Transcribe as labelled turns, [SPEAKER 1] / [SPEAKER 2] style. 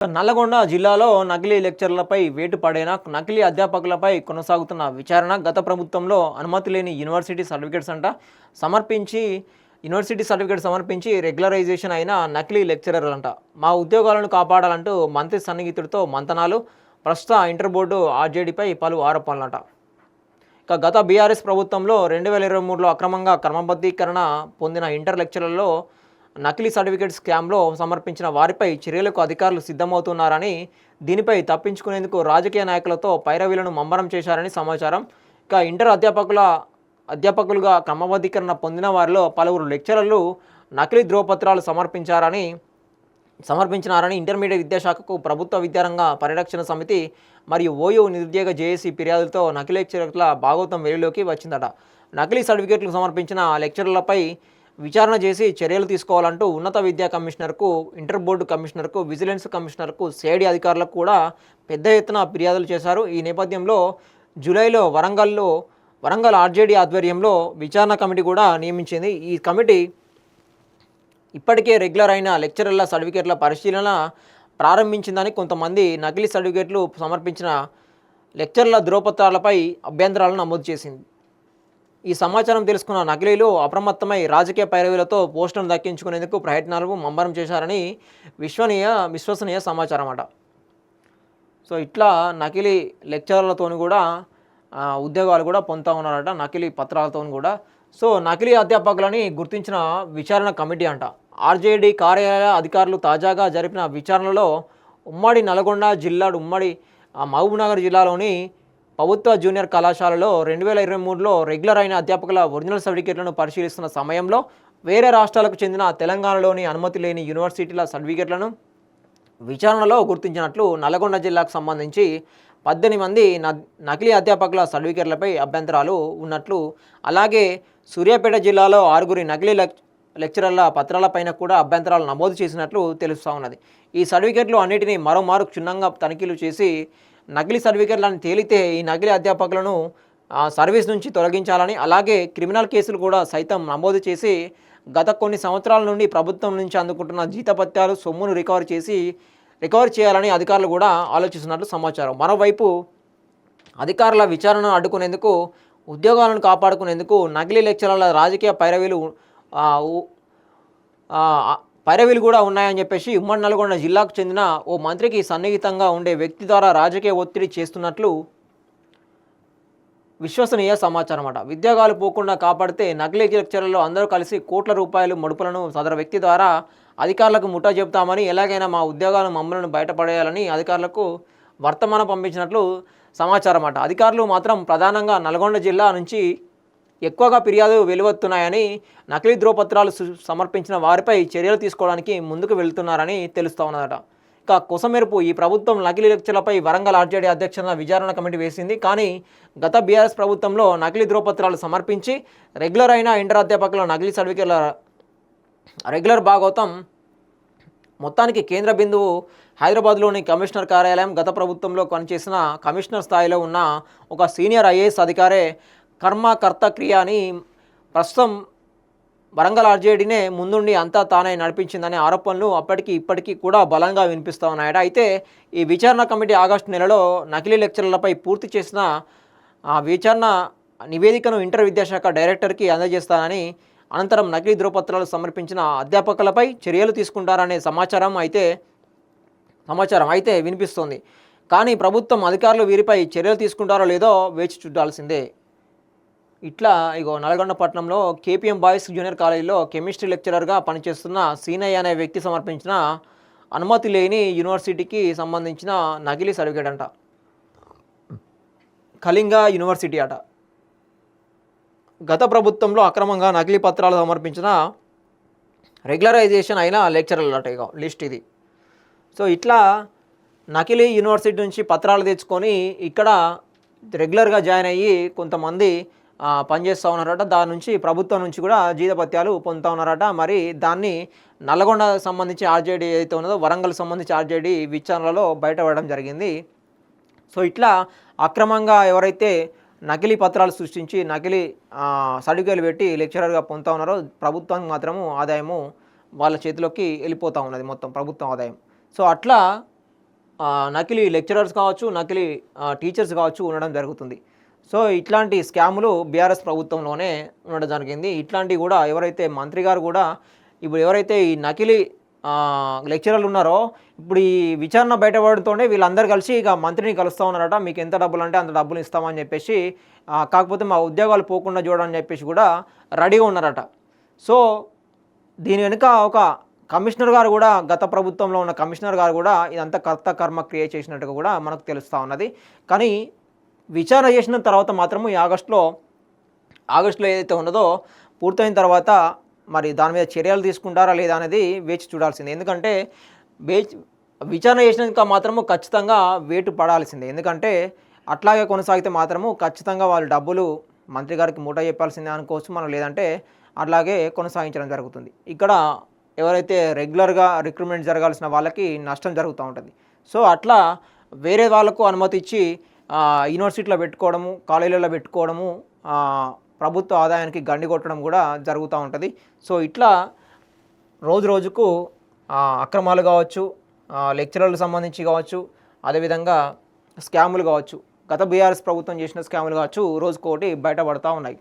[SPEAKER 1] నల్లగొండ జిల్లాలో నకిలీ లెక్చర్లపై వేటు పడైన నకిలీ అధ్యాపకులపై కొనసాగుతున్న విచారణ గత ప్రభుత్వంలో అనుమతి లేని యూనివర్సిటీ సర్టిఫికేట్స్ అంట. సమర్పించి యూనివర్సిటీ సర్టిఫికేట్ సమర్పించి రెగ్యులరైజేషన్ అయిన నకిలీ లెక్చరర్లంట. మా ఉద్యోగాలను కాపాడాలంటూ మంత్రి సన్నిహితుడితో మంతనాలు. ప్రస్తుత ఇంటర్ బోర్డు ఆర్జేడీపై పలు ఆరోపణలంట. ఇక గత బీఆర్ఎస్ ప్రభుత్వంలో రెండు వేల ఇరవై మూడులో అక్రమంగా క్రమబద్ధీకరణ పొందిన ఇంటర్ లెక్చరర్లో నకిలీ సర్టిఫికేట్ స్కామ్లో సమర్పించిన వారిపై చర్యలకు అధికారులు సిద్ధమవుతున్నారని దీనిపై తప్పించుకునేందుకు రాజకీయ నాయకులతో పైరవీలను మమ్మరం చేశారని సమాచారం. ఇక ఇంటర్ అధ్యాపకుల అధ్యాపకులుగా క్రమబద్ధీకరణ పొందిన వారిలో పలువురు లెక్చరర్లు నకిలీ ధ్రువపత్రాలు సమర్పించారని సమర్పించినారని ఇంటర్మీడియట్ విద్యాశాఖకు ప్రభుత్వ విద్యారంగ పరిరక్షణ సమితి మరియు ఓయూ నిరుద్యోగ జేఏసీ ఫిర్యాదులతో నకిలీ లెక్చరర్ల భాగోతం వెలుగులోకి వచ్చిందట. నకిలీ సర్టిఫికేట్లు సమర్పించిన లెక్చరర్లపై విచారణ చేసి చర్యలు తీసుకోవాలంటూ ఉన్నత విద్యా కమిషనర్కు ఇంటర్ బోర్డు కమిషనర్కు విజిలెన్స్ కమిషనర్కు సేడి అధికారులకు కూడా పెద్ద ఎత్తున ఫిర్యాదులు చేశారు. ఈ నేపథ్యంలో జూలైలో వరంగల్లో వరంగల్ ఆర్జేడీ ఆధ్వర్యంలో విచారణ కమిటీ కూడా నియమించింది. ఈ కమిటీ ఇప్పటికే రెగ్యులర్ అయిన లెక్చరర్ల సర్టిఫికేట్ల పరిశీలన ప్రారంభించిందని కొంతమంది నకిలీ సర్టిఫికేట్లు సమర్పించిన లెక్చర్ల ధృవపత్రాలపై అభ్యంతరాలను నమోదు చేసింది. ఈ సమాచారం తెలుసుకున్న నకిలీలు అప్రమత్తమై రాజకీయ పైరవీలతో పోస్టులను దక్కించుకునేందుకు ప్రయత్నాలు ముమ్మరం చేశారని విశ్వనీయ విశ్వసనీయ సమాచారం అట. సో ఇట్లా నకిలీ లెక్చరర్లతో కూడా ఉద్యోగాలు కూడా పొందుతూ ఉన్నారట నకిలీ పత్రాలతో కూడా. సో నకిలీ అధ్యాపకులని గుర్తించిన విచారణ కమిటీ అంట. ఆర్జేడీ కార్యాలయ అధికారులు తాజాగా జరిపిన విచారణలో ఉమ్మడి నల్గొండ జిల్లా ఉమ్మడి ఆ, మహబూబ్నగర్ జిల్లాలోని ప్రభుత్వ జూనియర్ కళాశాలలో రెండు వేల ఇరవై మూడులో రెగ్యులర్ అయిన అధ్యాపకుల ఒరిజినల్ సర్టిఫికేట్లను పరిశీలిస్తున్న సమయంలో వేరే రాష్ట్రాలకు చెందిన తెలంగాణలోని అనుమతి లేని యూనివర్సిటీల సర్టిఫికేట్లను విచారణలో గుర్తించినట్లు నల్గొండ జిల్లాకు సంబంధించి పద్దెనిమిది మంది న- నకిలీ అధ్యాపకుల సర్టిఫికేట్లపై అభ్యంతరాలు ఉన్నట్లు అలాగే సూర్యాపేట జిల్లాలో ఆరుగురి నకిలీ లెక్ లెక్చరర్ల పత్రాలపైన కూడా అభ్యంతరాలు నమోదు చేసినట్లు తెలుస్తూ ఉన్నది. ఈ సర్టిఫికేట్లు అన్నిటినీ మరోమారు క్షుణ్ణంగా తనిఖీలు చేసి నకిలీ సర్టిఫికెట్లను తేలితే ఈ నకిలీ అధ్యాపకులను సర్వీస్ నుంచి తొలగించాలని అలాగే క్రిమినల్ కేసులు కూడా సైతం నమోదు చేసి గత కొన్ని సంవత్సరాల నుండి ప్రభుత్వం నుంచి అందుకుంటున్న జీతపత్యాలు సొమ్మును రికవర్ చేసి రికవర్ చేయాలని అధికారులు కూడా ఆలోచిస్తున్నట్లు సమాచారం. మరోవైపు అధికారుల విచారణను అడ్డుకునేందుకు ఉద్యోగాలను కాపాడుకునేందుకు నకిలీ లెక్చరర్ల రాజకీయ పైరవీలు పైరవీలు కూడా ఉన్నాయని చెప్పేసి ఉమ్మడి నల్గొండ జిల్లాకు చెందిన ఓ మంత్రికి సన్నిహితంగా ఉండే వ్యక్తి ద్వారా రాజకీయ ఒత్తిడి చేస్తున్నట్లు విశ్వసనీయ సమాచారం అట ఉద్యోగాలు పోకుండా కాపాడితే నకిలీ లెక్చరర్లు అందరూ కలిసి కోట్ల రూపాయలు మడుపులను సదరు వ్యక్తి ద్వారా అధికారులకు ముఠా చెబుతామని ఎలాగైనా మా ఉద్యోగాలను మమ్మలను బయటపడేయాలని అధికారులకు వర్తమానం పంపించినట్లు సమాచారం అట అధికారులు మాత్రం ప్రధానంగా నల్గొండ జిల్లా నుంచి ఎక్కువగా ఫిర్యాదు వెలువత్తున్నాయని నకిలీ ధ్రువపత్రాలు సమర్పించిన వారిపై చర్యలు తీసుకోవడానికి ముందుకు వెళ్తున్నారని తెలుస్తూ ఉన్నదట. ఇక కొసమెరుపు ఈ ప్రభుత్వం నకిలీ లెక్చర్లపై వరంగల్ ఆర్జేడీ అధ్యక్షుల విచారణ కమిటీ వేసింది. కానీ గత బీఆర్ఎస్ ప్రభుత్వంలో నకిలీ ధ్రువపత్రాలు సమర్పించి రెగ్యులర్ అయిన ఇంటర్ అధ్యాపకుల నకిలీ సర్టిఫికేట్ల రెగ్యులర్ భాగోతం మొత్తానికి కేంద్ర బిందువు హైదరాబాద్లోని కమిషనర్ కార్యాలయం గత ప్రభుత్వంలో పనిచేసిన కమిషనర్ స్థాయిలో ఉన్న ఒక సీనియర్ ఐఏఎస్ అధికారే కర్మ కర్త క్రియ అని ప్రస్తుతం వరంగల్ ఆర్జేడీనే ముందుండి అంతా తానే నడిపించిందనే ఆరోపణలు అప్పటికి ఇప్పటికీ కూడా బలంగా వినిపిస్తూ ఉన్నాయట అయితే ఈ విచారణ కమిటీ ఆగస్టు నెలలో నకిలీ లెక్చర్లపై పూర్తి చేసిన ఆ విచారణ నివేదికను ఇంటర్ విద్యాశాఖ డైరెక్టర్కి అందజేస్తానని అనంతరం నకిలీ ధృవపత్రాలు సమర్పించిన అధ్యాపకులపై చర్యలు తీసుకుంటారనే సమాచారం అయితే సమాచారం అయితే వినిపిస్తోంది. కానీ ప్రభుత్వం అధికారులు వీరిపై చర్యలు తీసుకుంటారో లేదో వేచి చూడాల్సిందే. ఇట్లా ఇగో నల్గొండ పట్టణంలో కేపీఎం బాయ్స్ జూనియర్ కాలేజీలో కెమిస్ట్రీ లెక్చరర్గా పనిచేస్తున్న సీనయ్య అనే వ్యక్తి సమర్పించిన అనుమతి లేని యూనివర్సిటీకి సంబంధించిన నకిలీ సర్టిఫికేట్ అంట. కళింగ యూనివర్సిటీ అట. గత ప్రభుత్వంలో అక్రమంగా నకిలీ పత్రాలు సమర్పించిన రెగ్యులరైజేషన్ అయిన లెక్చరర్లు అట ఇక లిస్ట్ ఇది. సో ఇట్లా నకిలీ యూనివర్సిటీ నుంచి పత్రాలు తెచ్చుకొని ఇక్కడ రెగ్యులర్గా జాయిన్ అయ్యి కొంతమంది పనిచేస్తూ ఉన్నారట. దాని నుంచి ప్రభుత్వం నుంచి కూడా జీతపత్యాలు పొందుతూ ఉన్నారట. మరి దాన్ని నల్గొండ సంబంధించి ఆర్జేడీ ఏదైతే ఉన్నదో వరంగల్ సంబంధించి ఆర్జేడీ విచారణలో బయటపడడం జరిగింది. సో ఇట్లా అక్రమంగా ఎవరైతే నకిలీ పత్రాలు సృష్టించి నకిలీ సర్టిఫికేట్లు పెట్టి లెక్చరర్గా పొందుతా ఉన్నారో ప్రభుత్వానికి మాత్రము ఆదాయము వాళ్ళ చేతిలోకి వెళ్ళిపోతూ ఉన్నది మొత్తం ప్రభుత్వం ఆదాయం. సో అట్లా నకిలీ లెక్చరర్స్ కావచ్చు నకిలీ టీచర్స్ కావచ్చు ఉండడం జరుగుతుంది. సో ఇట్లాంటి స్కాములు బీఆర్ఎస్ ప్రభుత్వంలోనే ఉండడం జరిగింది ఇట్లాంటివి కూడా ఎవరైతే మంత్రి గారు కూడా ఇప్పుడు ఎవరైతే ఈ నకిలీ లెక్చరర్లు ఉన్నారో ఇప్పుడు ఈ విచారణ బయటపడడంతోనే వీళ్ళందరూ కలిసి ఇక మంత్రిని కలుస్తూ ఉన్నారట. మీకు ఎంత డబ్బులు అంటే అంత డబ్బులు ఇస్తామని చెప్పేసి కాకపోతే మా ఉద్యోగాలు పోకుండా చూడని చెప్పేసి కూడా రెడీగా ఉన్నారట. సో దీని వెనుక ఒక కమిషనర్ గారు కూడా గత ప్రభుత్వంలో ఉన్న కమిషనర్ గారు కూడా ఇదంతా కర్త కర్మ క్రియేట్ చేసినట్టుగా కూడా మనకు తెలుస్తూ ఉన్నది. కానీ విచారణ చేసిన తర్వాత మాత్రము ఈ ఆగస్టులో ఆగస్టులో ఏదైతే ఉన్నదో పూర్తయిన తర్వాత మరి దాని మీద చర్యలు తీసుకుంటారా లేదా అనేది వేచి చూడాల్సిందే. ఎందుకంటే వేచి విచారణ చేసినాక మాత్రము ఖచ్చితంగా వేటు పడాల్సిందే. ఎందుకంటే అట్లాగే కొనసాగితే మాత్రము ఖచ్చితంగా వాళ్ళు డబ్బులు మంత్రి గారికి మూట చెప్పాల్సిందే అనుకోవచ్చు మనం లేదంటే అట్లాగే కొనసాగించడం జరుగుతుంది. ఇక్కడ ఎవరైతే రెగ్యులర్గా రిక్రూట్మెంట్ జరగాల్సిన వాళ్ళకి నష్టం జరుగుతూ ఉంటుంది. సో అట్లా వేరే వాళ్ళకు అనుమతి ఇచ్చి యూనివర్సిటీలో పెట్టుకోవడము కాలేజీలలో పెట్టుకోవడము ప్రభుత్వ ఆదాయానికి గండి కొట్టడం కూడా జరుగుతూ ఉంటుంది. సో ఇట్లా రోజు రోజుకు అక్రమాలు కావచ్చు లెక్చరర్లకు సంబంధించి కావచ్చు అదేవిధంగా స్కాములు కావచ్చు గత బీఆర్ఎస్ ప్రభుత్వం చేసిన స్కాములు కావచ్చు రోజుకోటి బయటపడతా ఉన్నాయి.